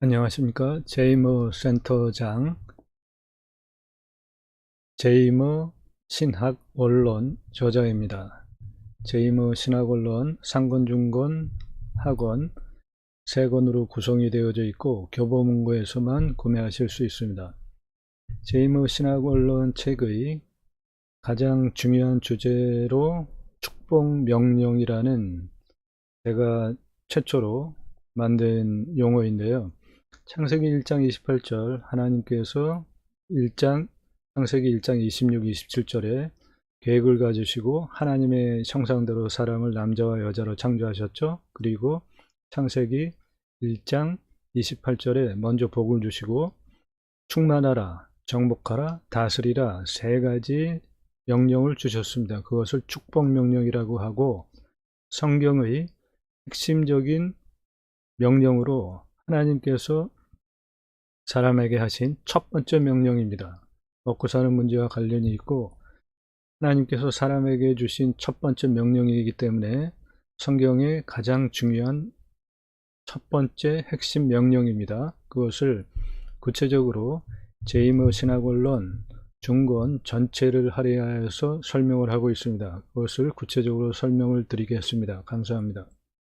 안녕하십니까 제이머 센터장 제이머 신학 원론 저자입니다. 제이머 신학 원론 상권 중권 학원 세 권으로 구성이 되어져 있고 교보문고에서만 구매하실 수 있습니다. 제이머 신학 원론 책의 가장 중요한 주제로 축복 명령이라는 제가 최초로 만든 용어인데요. 창세기 1장 28절 하나님께서 1장 창세기 1장 26, 27절에 계획을 가지시고 하나님의 형상대로 사람을 남자와 여자로 창조하셨죠. 그리고 창세기 1장 28절에 먼저 복을 주시고 충만하라, 정복하라, 다스리라 세 가지 명령을 주셨습니다. 그것을 축복 명령이라고 하고 성경의 핵심적인 명령으로 하나님께서 사람에게 하신 첫 번째 명령입니다. 먹고 사는 문제와 관련이 있고 하나님께서 사람에게 주신 첫 번째 명령이기 때문에 성경의 가장 중요한 첫 번째 핵심 명령입니다. 그것을 구체적으로 제이머 신학원론 중권 전체를 할애하여서 설명을 하고 있습니다. 그것을 구체적으로 설명을 드리겠습니다. 감사합니다.